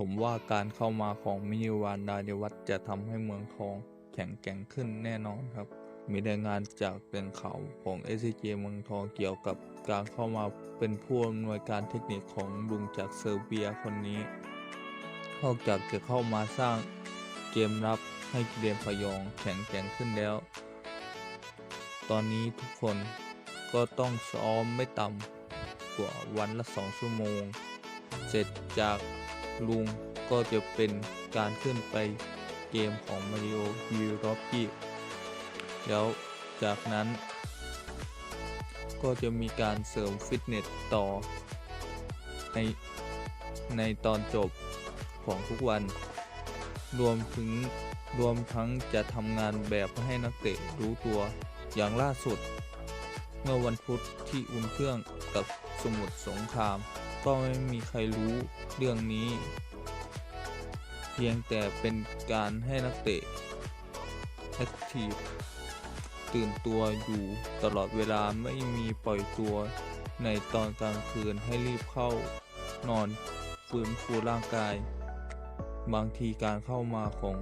ผมว่าการเข้ามาของมินิวานดาเดวัตจะทำให้เมืองทองแข็งแกร่งขึ้นแน่นอนครับ มีรายงานจากแหล่งข่าวของ SCG เมืองทองเกี่ยวกับการเข้ามาเป็นผู้อำนวยการเทคนิคของลุงจากเซอร์เบียคนนี้ นอกจากจะเข้ามาสร้างเกมรับให้กิเลนพยองแข็งแกร่งขึ้นแล้ว ตอนนี้ทุกคนก็ต้องซ้อมไม่ต่ำกว่าวันละสองชั่วโมง เสร็จจาก ลุงก็จะเป็นการขึ้นไปเกมของมาริโอวีร็อกกี้แล้วจากนั้น ก็จะมีการเสริมฟิตเนสต่อ ในในตอนจบของทุกวัน รวมถึงรวมทั้งจะทำงานแบบให้นักเตะรู้ตัวอย่างล่าสุด เมื่อวันพุธที่อุ่นเครื่องกับสมุทรสงคราม ก็ไม่มีใครรู้เรื่องนี้ เพียงแต่เป็นการให้นักเตะแอคทีฟตื่นตัวอยู่ตลอดเวลาไม่มีปล่อยตัวในตอนกลางคืนให้รีบเข้านอนฟื้นฟูร่างกาย บางทีการเข้ามาของ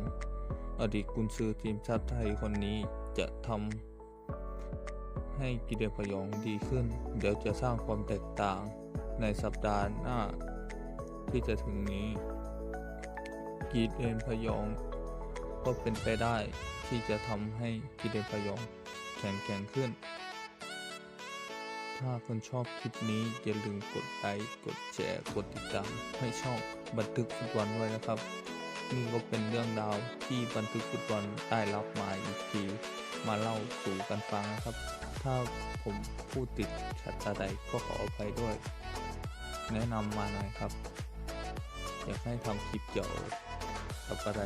อดีตกุนซือทีมชาติไทยคนนี้จะทำให้กิเลนพยองดีขึ้น เดี๋ยวจะสร้างความแตกต่าง ในสัปดาห์หน้าที่จะถึงนี้ กีเดนพยอง ก็เป็นไปได้ที่จะทำให้กีเดนพยองแข็งแกร่งขึ้น ถ้าคุณชอบคลิปนี้อย่าลืมกดไลค์กดแชร์กดติดตามให้ช่องบันทึกฟุตบอลไว้นะครับ นี่ก็เป็นเรื่องราวที่บันทึกฟุตบอลได้รับมาอีกทีมาเล่าสู่กันฟังนะครับ ถ้าผมพูดติดขัดอะไรก็ขออภัยด้วย แนะนำมาหน่อยครับ อยากให้ทำคลิปเกี่ยวกับอะไร